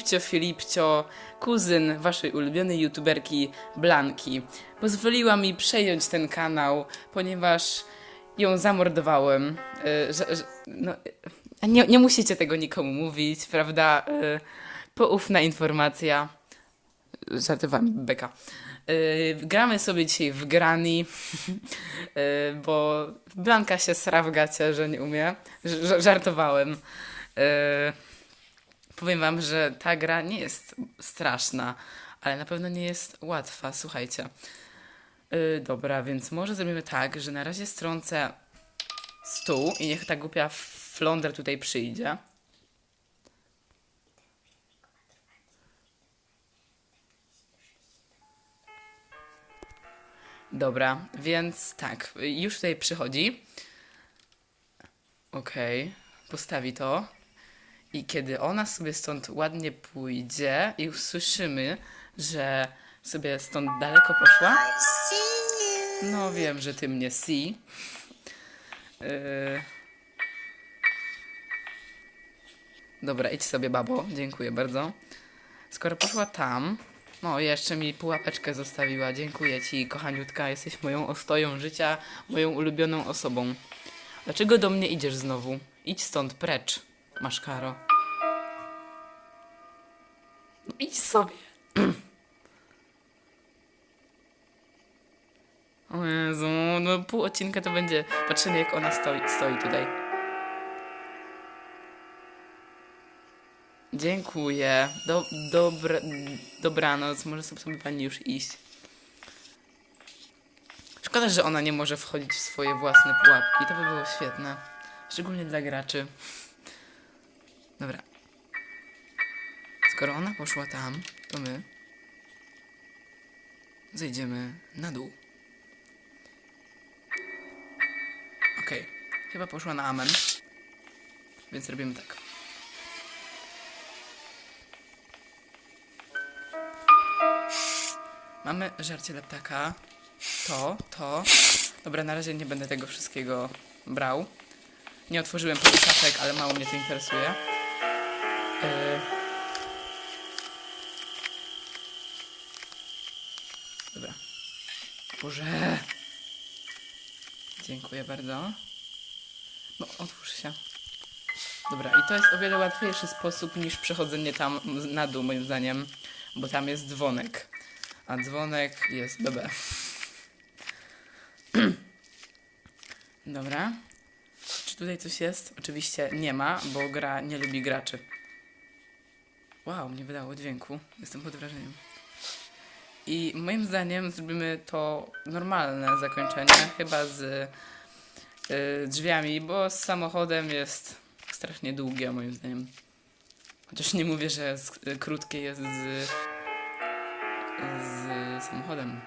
Flipcio Filipcio, kuzyn waszej ulubionej youtuberki Blanki. Pozwoliła mi przejąć ten kanał, ponieważ ją zamordowałem. Y, że, że, no, y, nie, nie musicie tego nikomu mówić, prawda? Y, Poufna informacja. Żartowałem, beka. Y, gramy sobie dzisiaj w grani, bo Blanka się sra w gacie, że nie umie. Ż- żartowałem. Y, powiem wam, że ta gra nie jest straszna, ale na pewno nie jest łatwa. Słuchajcie. Y, dobra, więc może zrobimy tak, że na razie strącę stół i niech ta głupia flądra tutaj przyjdzie. Dobra, więc tak, już tutaj przychodzi. Okej, postawi to. I kiedy ona sobie stąd ładnie pójdzie i usłyszymy, że sobie stąd daleko poszła. No wiem, że ty mnie see. Yy... Dobra, idź sobie, babo. Dziękuję bardzo. Skoro poszła tam. No, jeszcze mi pułapeczkę zostawiła. Dziękuję ci, kochaniutka. Jesteś moją ostoją życia, moją ulubioną osobą. Dlaczego do mnie idziesz znowu? Idź stąd, precz, maszkaro. No idź sobie. O Jezu, no pół odcinka to będzie patrzenie jak ona stoi, stoi tutaj. Dziękuję. Do, dobra, dobranoc. Może sobie pani już iść. Szkoda, że ona nie może wchodzić w swoje własne pułapki. To by było świetne. Szczególnie dla graczy. Dobra. Skoro ona poszła tam, to my zejdziemy na dół. Okej. Chyba poszła na amen. Więc robimy tak. Mamy żarcie leptaka. To, to. Dobra, na razie nie będę tego wszystkiego brał. Nie otworzyłem szafek, ale mało mnie to interesuje. Dobra. Boże. Dziękuję bardzo. No, otwórz się. Dobra, i to jest o wiele łatwiejszy sposób niż przechodzenie tam na dół, moim zdaniem, bo tam jest dzwonek, a dzwonek jest BB. Dobra. Czy tutaj coś jest? Oczywiście nie ma, bo gra nie lubi graczy. Wow, nie wydało dźwięku. Jestem pod wrażeniem. I moim zdaniem zrobimy to normalne zakończenie, chyba z y, drzwiami, bo z samochodem jest strasznie długie, moim zdaniem. Chociaż nie mówię, że z, y, krótkie jest z, z samochodem.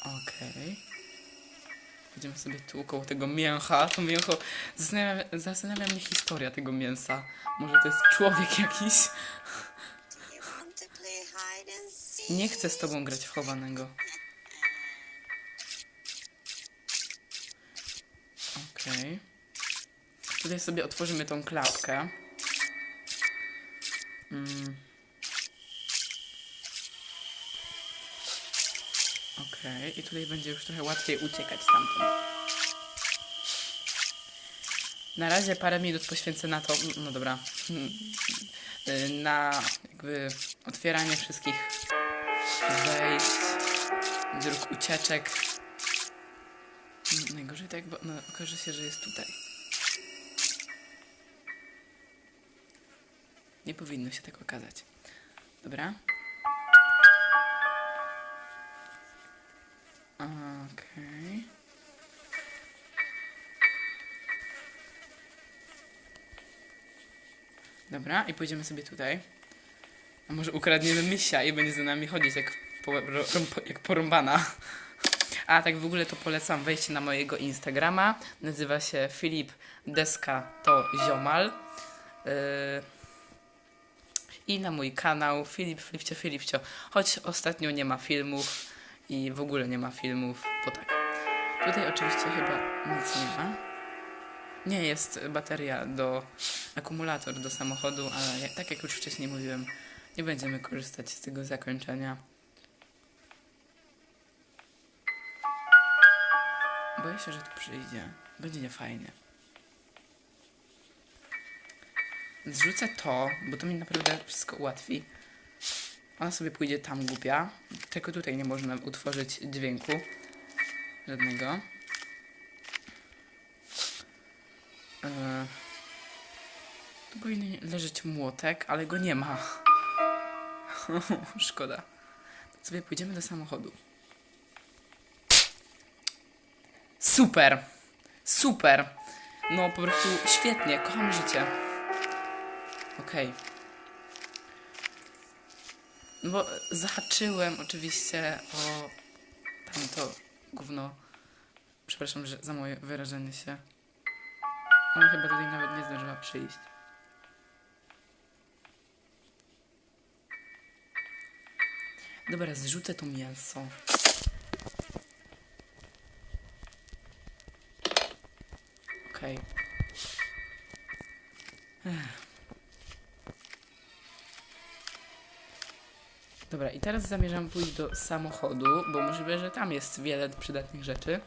Okej. Będziemy sobie tu koło tego mięcha. To mięcho. Zastanawia, zastanawia mnie historia tego mięsa. Może to jest człowiek jakiś. Nie chcę z tobą grać w chowanego. Okej. Tutaj sobie otworzymy tą klapkę. Mm. Okej, i tutaj będzie już trochę łatwiej uciekać stamtąd. Na razie parę minut poświęcę na to, no dobra, y, na jakby otwieranie wszystkich wejść, dróg ucieczek. Najgorzej tak, bo no, okaże się, że jest tutaj. Nie powinno się tak okazać. Dobra. Okej. Dobra, i pójdziemy sobie tutaj. A może ukradniemy misia i będzie za nami chodzić jak, po, ro, jak porąbana. A tak w ogóle to polecam wejście na mojego Instagrama. Nazywa się Filip Deska to Ziomal. Yy, I na mój kanał Filip Filipcio Filipcio. Choć ostatnio nie ma filmów i w ogóle nie ma filmów, bo tak. Tutaj oczywiście chyba nic nie ma. Nie jest bateria do akumulator do samochodu, ale tak jak już wcześniej mówiłem, nie będziemy korzystać z tego zakończenia. Boję się, że tu przyjdzie. Będzie niefajnie. Zrzucę to, bo to mi naprawdę wszystko ułatwi. Ona sobie pójdzie tam głupia. Tylko tutaj nie można utworzyć dźwięku. Żadnego. Eee, tu powinien leżeć młotek, ale go nie ma. Szkoda. To sobie pójdziemy do samochodu. Super! Super! No po prostu świetnie, kocham życie. Okej. No bo zahaczyłem oczywiście o tamto gówno. Przepraszam że za moje wyrażenie się. Ona chyba tutaj nawet nie zdążyła przyjść. Dobra, zrzucę to mięso. Okej. Ech. Dobra, i teraz zamierzam pójść do samochodu, bo możliwe, że tam jest wiele przydatnych rzeczy.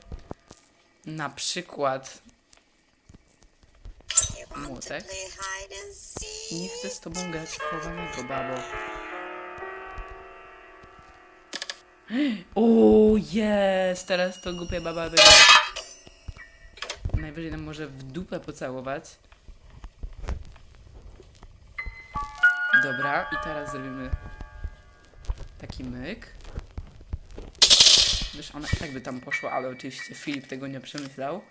Na przykład młotek. Nie chcę z tobą grać chowanego, babo. O, jest! Teraz to głupia baba będzie... Najwyżej nam może w dupę pocałować. Dobra, i teraz zrobimy taki myk. Wiesz, ona tak by tam poszła, ale oczywiście Filip tego nie przemyślał.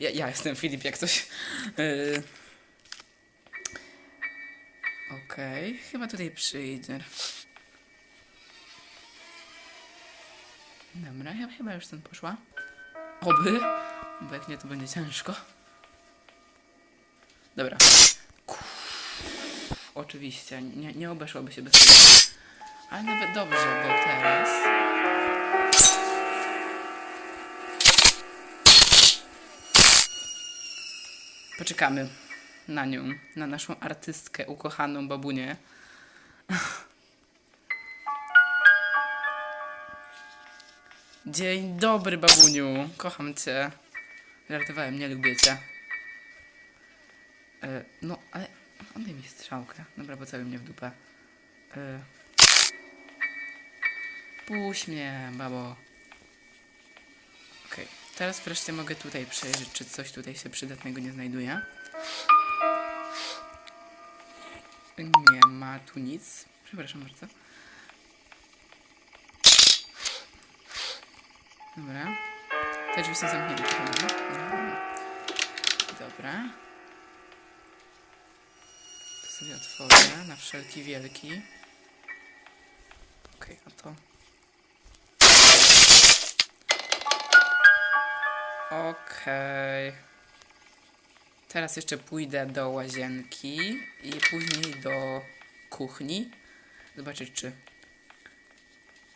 Ja, ja jestem Filip, jak coś. Yy. Okej, chyba tutaj przyjdzie. Dobra, ja chyba już stąd poszła. Oby, bo jak nie, to będzie ciężko. Dobra. Oczywiście, nie, nie obeszłoby się bez tego. Ale nawet dobrze, bo teraz... Poczekamy na nią, na naszą artystkę, ukochaną babunię. Dzień dobry, babuniu. Kocham cię. Żartowałem, nie lubię cię. E, no, ale oddaj mi strzałkę. Dobra, pocałuj mnie w dupę. E, puść mnie, babo. Okej, teraz wreszcie mogę tutaj przejrzeć, czy coś tutaj się przydatnego nie znajduje. Nie ma tu nic. Przepraszam bardzo. Dobra. Te drzwi są zamknięte. Dobra. To sobie otworzę na wszelki wielki. Okej, a to... Okej. Teraz jeszcze pójdę do łazienki i później do kuchni. Zobaczyć, czy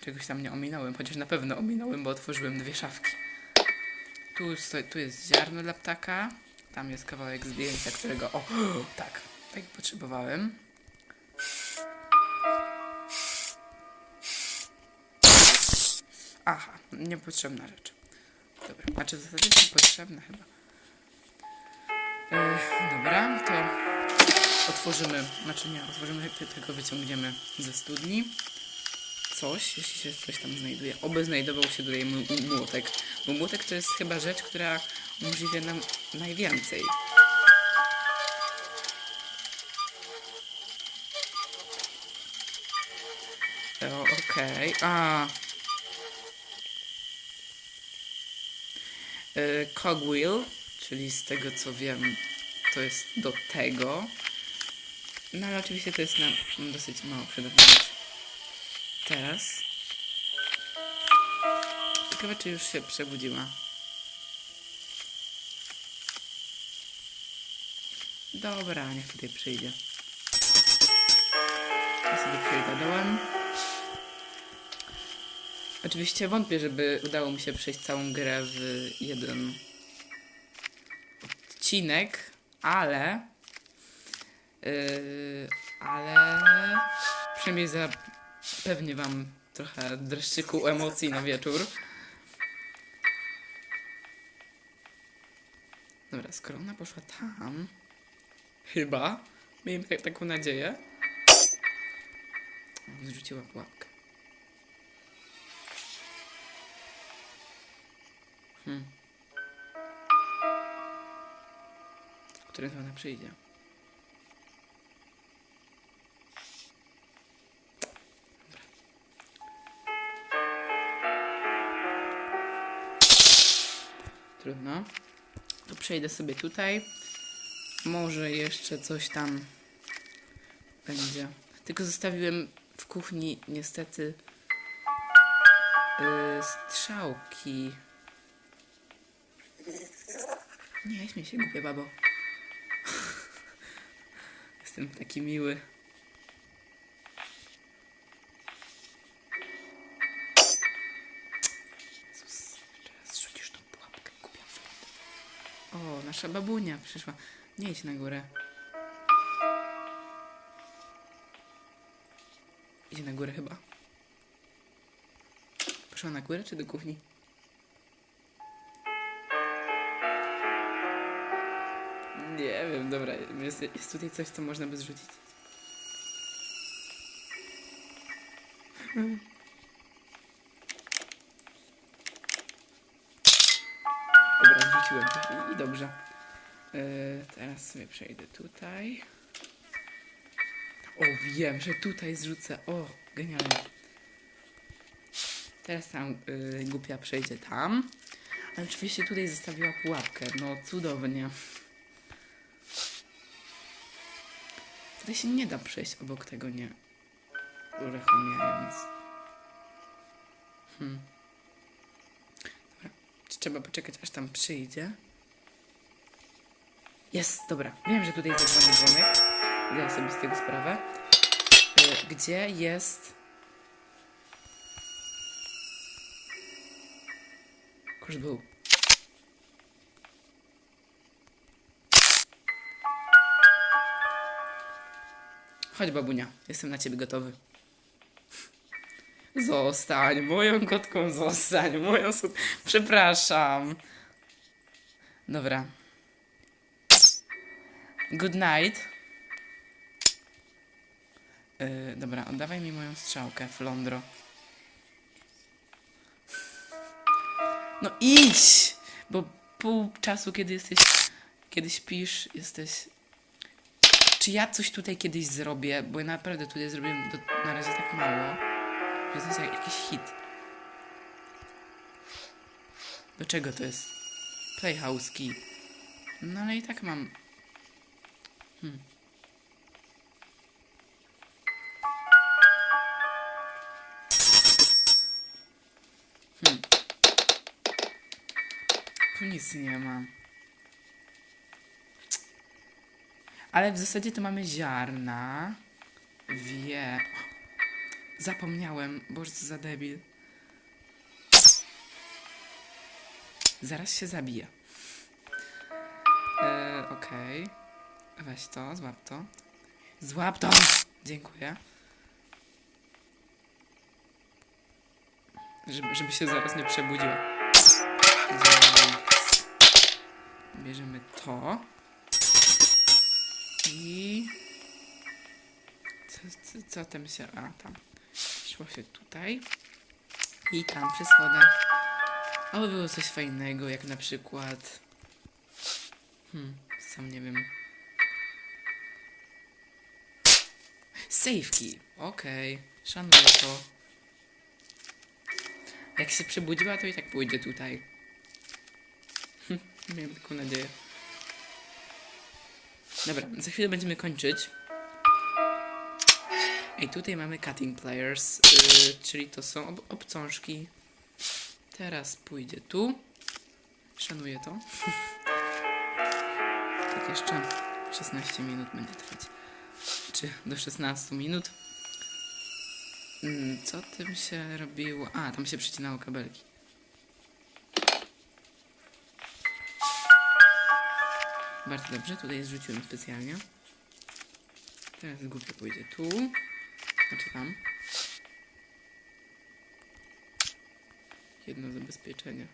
czegoś tam nie ominąłem, chociaż na pewno ominąłem, bo otworzyłem dwie szafki. Tu, sto- tu jest ziarno dla ptaka. Tam jest kawałek zdjęcia, którego. O, tak, tak potrzebowałem. Aha, niepotrzebna rzecz. Dobra, znaczy w zasadzie niepotrzebna chyba. E, dobra, to otworzymy, znaczy nie, otworzymy, ty- tylko wyciągniemy ze studni coś, jeśli się coś tam znajduje. Oby znajdował się tutaj m- m- młotek, bo młotek to jest chyba rzecz, która umożliwia nam najwięcej. Okej, a. Cogwheel, czyli z tego co wiem, to jest do tego. No ale oczywiście to jest na dosyć mało przydatna rzecz. Teraz. Ciekawe, czy już się przebudziła. Dobra, niech tutaj przyjdzie. Ja sobie przejdę dołem. Oczywiście wątpię, żeby udało mi się przejść całą grę w jeden odcinek, ale. Yy, ale. Przynajmniej zapewnię Wam trochę dreszczyku emocji na wieczór. Dobra, skoro ona poszła tam. Chyba. Miałem tak, taką nadzieję. Zrzuciła pułapkę. Który to ona przyjdzie? Trudno. To przejdę sobie tutaj. Może jeszcze coś tam będzie. Tylko zostawiłem w kuchni niestety yy, strzałki. Nie, śmiej się, głupia babo. Jestem taki miły. Jezus, teraz rzucisz tą pułapkę, głupia. O, nasza babunia przyszła. Nie idź na górę. Idzie na górę chyba. Poszła na górę czy do kuchni? Nie wiem, dobra. Jest, jest tutaj coś, co można by zrzucić. Dobra, zrzuciłem i, i dobrze. Yy, teraz sobie przejdę tutaj. O, wiem, że tutaj zrzucę. O, genialnie. Teraz tam yy, głupia przejdzie tam. Ale oczywiście tutaj zostawiła pułapkę. No, cudownie. Tutaj się nie da przejść obok tego, nie uruchamiając. Hmm. Dobra. Trzeba poczekać, aż tam przyjdzie? Jest, dobra. Wiem, że tutaj jest zadzwonił dzwonek. Zdaję sobie z tego sprawę. Y, Gdzie jest... Kurs był. Chodź, babunia. Jestem na ciebie gotowy. Zostań, moją kotką zostań, moją... su- Przepraszam. Dobra. Good night. Yy, dobra, oddawaj mi moją strzałkę, Flondro. No idź! Bo pół czasu, kiedy jesteś... Kiedy śpisz, jesteś... Czy ja coś tutaj kiedyś zrobię? Bo ja naprawdę tutaj zrobiłem do, na razie tak mało, że to jest jak, jakiś hit. Do czego to jest? Playhouse key. No ale i tak mam Tu nic nie ma. Ale w zasadzie to mamy ziarna. Wie. Zapomniałem. Boże, co za debil. Zaraz się zabije. E, Okej. Weź to, złap to. Złap to! Dziękuję. Żeby, żeby się zaraz nie przebudziła. Bierzemy to. I... Co, co, co tam się... A, tam. Szło się tutaj. I tam przy schodach. Oby było coś fajnego, jak na przykład... Hmm, sam nie wiem. Safety. Okej, szanuję to. Jak się przebudziła, to i tak pójdzie tutaj. Miałem taką nadzieję. Dobra, za chwilę będziemy kończyć. I tutaj mamy cutting players, yy, czyli to są ob obcążki. Teraz pójdzie tu. Szanuję to. tak jeszcze 16 minut będzie trwać. Czy do 16 minut. Mm, Co tym się robiło? A, tam się przycinało kabelki. Bardzo dobrze, tutaj zrzuciłem specjalnie. Teraz głupio pójdzie tu. Znaczy tam. Jedno zabezpieczenie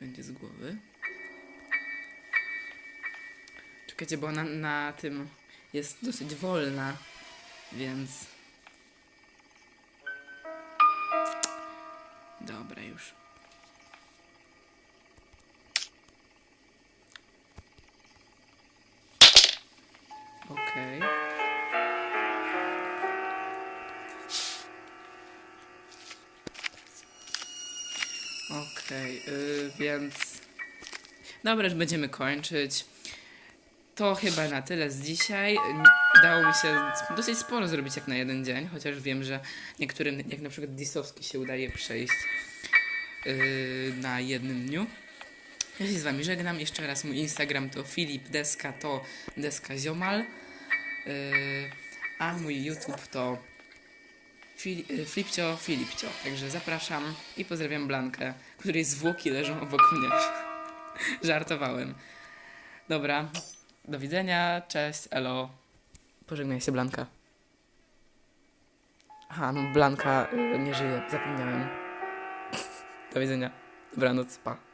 będzie z głowy. Czekajcie, bo ona na tym jest dosyć wolna, więc... Dobra, już. Okej. Okej, y, więc... Dobra, będziemy kończyć. To chyba na tyle z dzisiaj. Udało mi się dosyć sporo zrobić jak na jeden dzień, chociaż wiem, że niektórym, jak na przykład Disowski się udaje przejść yy, na jednym dniu. Ja się z wami żegnam. Jeszcze raz mój Instagram to Filip Deska to Deska Ziomal. Yy, a mój YouTube to Fili- yy, Flipcio Filipcio. Także zapraszam i pozdrawiam Blankę, której zwłoki leżą obok mnie. Żartowałem. Dobra, do widzenia, cześć, elo. Pożegnaj się, Blanka. Aha, no Blanka y, nie żyje, zapomniałem. Do widzenia. Dobranoc, pa.